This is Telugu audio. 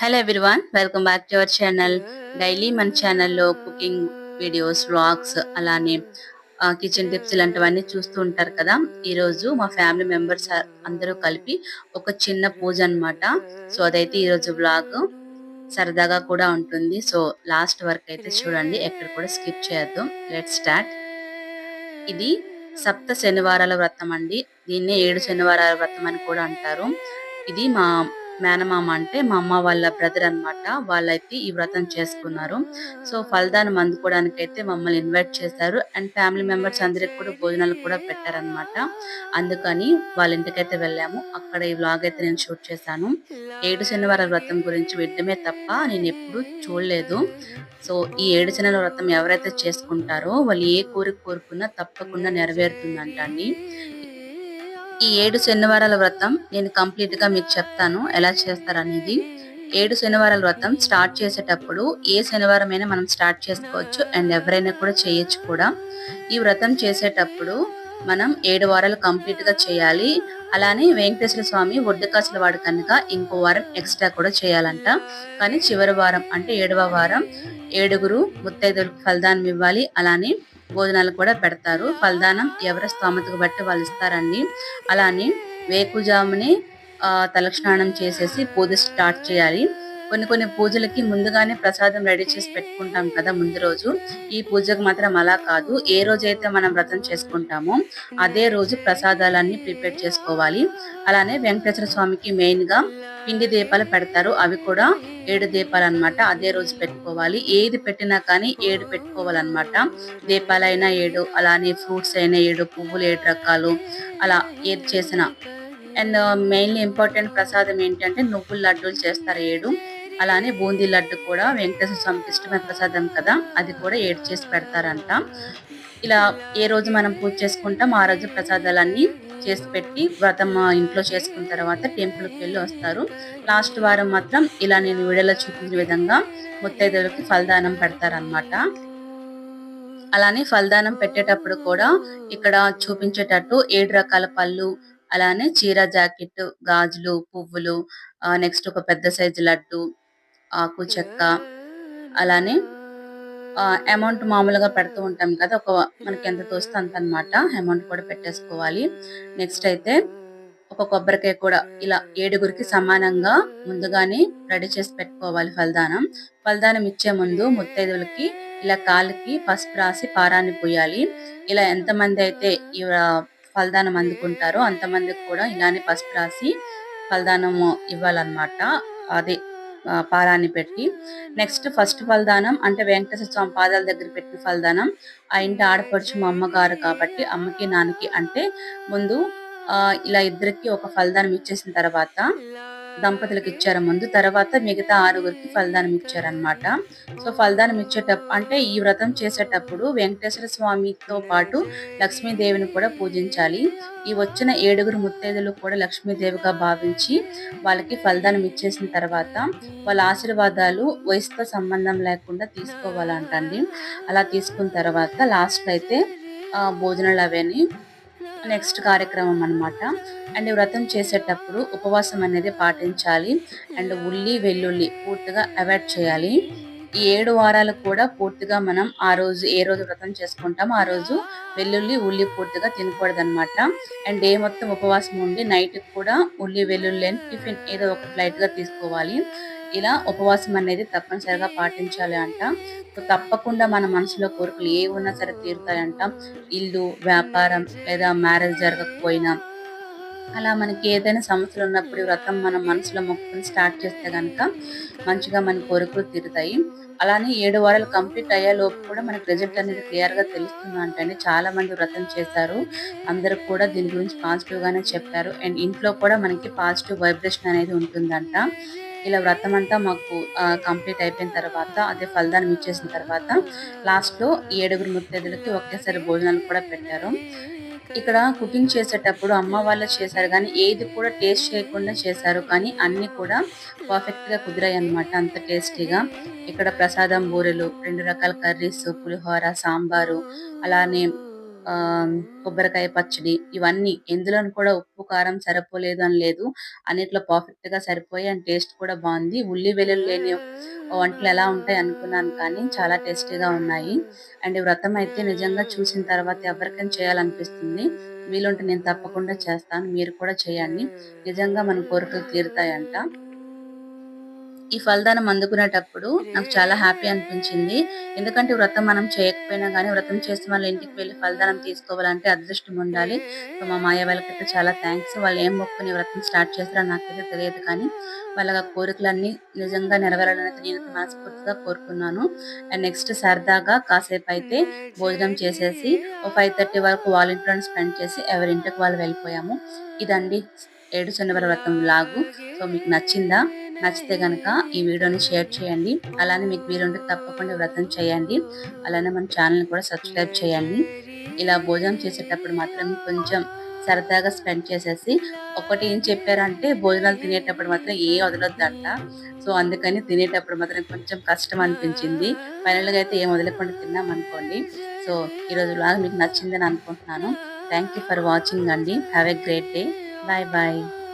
Hello everyone welcome back to our channel daily మన ఛానల్లో కుకింగ్ వీడియోస్ వ్లాగ్స్ అలానే కిచెన్ టిప్స్ ఇలాంటివన్నీ చూస్తూ ఉంటారు కదా. ఈ రోజు మా ఫ్యామిలీ మెంబర్స్ అందరూ కలిపి ఒక చిన్న పూజ అన్నమాట. సో అదైతే ఈ రోజు వ్లాగ్ సరదాగా కూడా ఉంటుంది. సో లాస్ట్ వరకు అయితే చూడండి ఎక్కడ కూడా స్కిప్ చేయొద్దు. లెట్ స్టార్ట్ ఇది సప్త శనివారాల వ్రతం అండి. దీన్ని ఏడు శనివారాల వ్రతం అని కూడా అంటారు. ఇది మా మేనమామ అంటే మా అమ్మ వాళ్ళ బ్రదర్ అన్నమాట. వాళ్ళైతే ఈ వ్రతం చేసుకున్నారు. సో ఫలదానం అందుకోవడానికి అయితే మమ్మల్ని ఇన్వైట్ చేశారు. అండ్ ఫ్యామిలీ మెంబర్స్ అందరికి కూడా భోజనాలు కూడా పెట్టారనమాట అందుకని వాళ్ళ ఇంటికైతే వెళ్ళాము. అక్కడ ఈ వ్లాగ్ అయితే నేను షూట్ చేశాను. ఏడు శనివారం వ్రతం గురించి వినడమే తప్ప నేను ఎప్పుడు చూడలేదు. సో ఈ ఏడు శనివారం వ్రతం ఎవరైతే చేసుకుంటారో వాళ్ళు ఏ కోరిక కోరుకున్నా తప్పకుండా నెరవేరుతుందంటండి. ఈ ఏడు శనివారాల వ్రతం నేను కంప్లీట్గా మీకు చెప్తాను ఎలా చేస్తారనేది. ఏడు శనివారాల వ్రతం స్టార్ట్ చేసేటప్పుడు ఏ శనివారం అయినా మనం స్టార్ట్ చేసుకోవచ్చు అండ్ ఎవరైనా కూడా చేయొచ్చు కూడా. ఈ వ్రతం చేసేటప్పుడు మనం ఏడు వారాలు కంప్లీట్గా చేయాలి. అలానే వెంకటేశ్వర స్వామి ఒడ్డుకాసుల వాడు కనుక ఇంకో వారం ఎక్స్ట్రా కూడా చేయాలంట. కానీ చివరి వారం అంటే ఏడవ వారం ఏడుగురు ముత్తైదులకు ఫలదానం ఇవ్వాలి. అలానే భోజనాలు కూడా పెడతారు. ఫలదానం ఎవరి స్తోమతకు బట్టి వాళ్ళు ఇస్తారండి. అలానే వేకుజాముని తలస్నానం చేసేసి పూజ స్టార్ట్ చేయాలి. కొన్ని కొన్ని పూజలకి ముందుగానే ప్రసాదం రెడీ చేసి పెట్టుకుంటాం కదా ముందు రోజు. ఈ పూజకు మాత్రం అలా కాదు. ఏ రోజైతే మనం వ్రతం చేసుకుంటామో అదే రోజు ప్రసాదాలన్నీ ప్రిపేర్ చేసుకోవాలి. అలానే వెంకటేశ్వర స్వామికి మెయిన్గా పిండి దీపాలు పెడతారు. అవి కూడా ఏడు దీపాలు అనమాట అదే రోజు పెట్టుకోవాలి. ఏది పెట్టినా కానీ ఏడు పెట్టుకోవాలన్నమాట. దీపాలైనా ఏడు అలానే ఫ్రూట్స్ అయినా ఏడు పువ్వులు ఏడు రకాలు అలా ఏది చేసినా. అండ్ మెయిన్లీ ఇంపార్టెంట్ ప్రసాదం ఏంటంటే నువ్వుల లడ్డూలు చేస్తారు ఏడు. అలానే బూందీ లడ్డు కూడా వెంకటేశ్వర స్వామికి ఇష్టమైన ప్రసాదం కదా అది కూడా ఏడు చేసి పెడతారంట. ఇలా ఏ రోజు మనం పూజ చేసుకుంటాం ఆ రోజు ప్రసాదాలన్నీ చేసి పెట్టి వ్రతం ఇంట్లో చేసుకున్న తర్వాత టెంపుల్కి వెళ్ళి వస్తారు. లాస్ట్ వారం మాత్రం ఇలా నేను వీడియోలో చూపించిన విధంగా ముత్తైదులకి ఫలదానం పెడతారనమాట అలానే ఫలదానం పెట్టేటప్పుడు కూడా ఇక్కడ చూపించేటట్టు ఏడు రకాల పళ్ళు అలానే చీర జాకెట్ గాజులు పువ్వులు నెక్స్ట్ ఒక పెద్ద సైజు లడ్డు ఆకు చెక్క అలానే అమౌంట్ మామూలుగా పెడుతూ ఉంటాం కదా ఒక మనకి ఎంత తోస్తే అంత అనమాట అమౌంట్ కూడా పెట్టేసుకోవాలి. నెక్స్ట్ అయితే ఒక కొబ్బరికాయ కూడా ఇలా ఏడుగురికి సమానంగా ముందుగానే రెడీ చేసి పెట్టుకోవాలి ఫలదానం. ఫలదానం ఇచ్చే ముందు ముత్తైదువులకి ఇలా కాళ్ళకి పసుపు రాసి పారాన్ని పోయాలి. ఇలా ఎంతమంది అయితే ఈ ఫలదానం అందుకుంటారో అంతమందికి కూడా ఇలానే పసుపు రాసి ఫలదానము ఇవ్వాలన్నమాట. అదే పారాన్ని పెట్టి. నెక్స్ట్ ఫస్ట్ ఫలదానం అంటే వెంకటేశ్వర స్వామి పాదాల దగ్గర పెట్టిన ఫలదానం. ఆ ఇంటి ఆడపడుచు మా అమ్మగారు కాబట్టి అమ్మకి నాన్నకి అంటే ముందు ఇలా ఇద్దరికి ఒక ఫలదానం ఇచ్చేసిన తర్వాత దంపతులకు ఇచ్చారు ముందు. తర్వాత మిగతా ఆరుగురికి ఫలదానం ఇచ్చారనమాట సో ఫలదానం ఇచ్చేటప్పుడు అంటే ఈ వ్రతం చేసేటప్పుడు వెంకటేశ్వర స్వామితో పాటు లక్ష్మీదేవిని కూడా పూజించాలి. ఈ వచ్చిన ఏడుగురు ముత్తైదులు కూడా లక్ష్మీదేవిగా భావించి వాళ్ళకి ఫలదానం ఇచ్చేసిన తర్వాత వాళ్ళ ఆశీర్వాదాలు వయసుతో సంబంధం లేకుండా తీసుకోవాలంటండి. అలా తీసుకున్న తర్వాత లాస్ట్ అయితే భోజనాలు అవన్నీ నెక్స్ట్ కార్యక్రమం అనమాట అండ్ వ్రతం చేసేటప్పుడు ఉపవాసం అనేది పాటించాలి. అండ్ ఉల్లి వెల్లుల్లి పూర్తిగా అవాయిడ్ చేయాలి. ఈ ఏడు వారాలు కూడా పూర్తిగా మనం ఆ రోజు ఏ రోజు వ్రతం చేసుకుంటామో ఆ రోజు వెల్లుల్లి ఉల్లి పూర్తిగా తినకూడదు అనమాట అండ్ డే మొత్తం ఉపవాసం ఉండి నైట్ కూడా ఉల్లి వెల్లుల్లి అని టిఫిన్ ఏదో ఒక లైట్ తీసుకోవాలి. ఇలా ఉపవాసం అనేది తప్పనిసరిగా పాటించాలి అంట. తప్పకుండా మన మనసులో కోరికలు ఏ ఉన్నా సరే తీరుతాయంట ఇల్లు వ్యాపారం లేదా మ్యారేజ్ జరగకపోయినా. అలా మనకి ఏదైనా సమస్యలు ఉన్నప్పుడు వ్రతం మన మనసులో మొక్కుని స్టార్ట్ చేస్తే కనుక మంచిగా మన కోరికలు తీరుతాయి. అలానే ఏడు వారాలు కంప్లీట్ అయ్యేలోపు కూడా మనకి రిజల్ట్ అనేది క్లియర్గా తెలుస్తుంది అంటే చాలా మంది వ్రతం చేశారు. అందరూ కూడా దీని గురించి పాజిటివ్గానే చెప్పారు. అండ్ ఇంట్లో కూడా మనకి పాజిటివ్ వైబ్రేషన్ అనేది ఉంటుందంట. ఇలా వ్రతం అంతా మాకు కంప్లీట్ అయిపోయిన తర్వాత అదే ఫలదానం ఇచ్చేసిన తర్వాత లాస్ట్లో ఏడుగురు ముత్తైదులకి ఒకేసారి భోజనాలు కూడా పెట్టారు. ఇక్కడ కుకింగ్ చేసేటప్పుడు అమ్మ వాళ్ళు చేశారు కానీ ఏది కూడా టేస్ట్ చేయకుండా చేశారు కానీ అన్నీ కూడా పర్ఫెక్ట్గా కుదిరాయి అనమాట అంత టేస్టీగా. ఇక్కడ ప్రసాదం బూరెలు రెండు రకాల కర్రీస్ పులిహోర సాంబారు అలానే కొబ్బరికాయ పచ్చడి ఇవన్నీ ఎందులోని కూడా ఉప్పు, కారం సరిపోలేదు అని లేదు. అన్నిట్లో పర్ఫెక్ట్‌గా సరిపోయి అండ్ టేస్ట్ కూడా బాగుంది ఉల్లి, వెల్లుల్లి లేని వంటలు ఎలా ఉంటాయి అనుకున్నాను కానీ చాలా టేస్టీగా ఉన్నాయి. అండ్ వ్రతం అయితే నిజంగా చూసిన తర్వాత ఎవరికైనా చేయాలనిపిస్తుంది. వీలుంటే నేను తప్పకుండా చేస్తాను. మీరు కూడా చేయండి. నిజంగా మన కోరికలు తీరుతాయంట. ఈ ఫలితానం అందుకునేటప్పుడు నాకు చాలా హ్యాపీ అనిపించింది. ఎందుకంటే వ్రతం మనం చేయకపోయినా గానీ వ్రతం చేసి వాళ్ళ ఇంటికి వెళ్ళి ఫలితానం తీసుకోవాలంటే అదృష్టం ఉండాలి. సో, మా మావయ్య వాళ్ళకైతే చాలా థాంక్స్. వాళ్ళు ఏం మొక్కుకొని వ్రతం స్టార్ట్ చేశారో నాకైతే తెలియదు కానీ వాళ్ళ కోరికలన్నీ నిజంగా నెరవేరాలని నేనైతే మనస్ఫూర్తిగా కోరుకున్నాను. అండ్ నెక్స్ట్ సరదాగా కాసేపయితే భోజనం చేసేసి ఓ 5:30 వరకు వాళ్ళ ఇంట్లోనే స్పెండ్ చేసి ఎవరి ఇంటికి వాళ్ళు వెళ్ళిపోయాము. ఇదండి ఏడు శనివార వ్రతం వ్లాగు. సో, మీకు నచ్చిందా? నచ్చితే కనుక ఈ వీడియోని షేర్ చేయండి. అలానే మీకు వీలుంటే తప్పకుండా వ్రతం చేయండి. అలానే మన ఛానల్ని కూడా సబ్స్క్రైబ్ చేయండి. ఇలా భోజనం చేసేటప్పుడు మాత్రం కొంచెం సరదాగా స్పెండ్ చేసేసి ఒకటి ఏం చెప్పారంటే భోజనాలు తినేటప్పుడు మాత్రం ఏం వదలొద్దంట. సో, అందుకని తినేటప్పుడు మాత్రం కొంచెం కష్టం అనిపించింది. ఫైనల్‌గా అయితే ఏం వదలకుండా తిన్నామనుకోండి. సో, ఈరోజు వ్లాగ్ మీకు నచ్చిందని అనుకుంటున్నాను. థ్యాంక్ యూ ఫర్ వాచింగ్ అండి. Have a great day. Bye bye.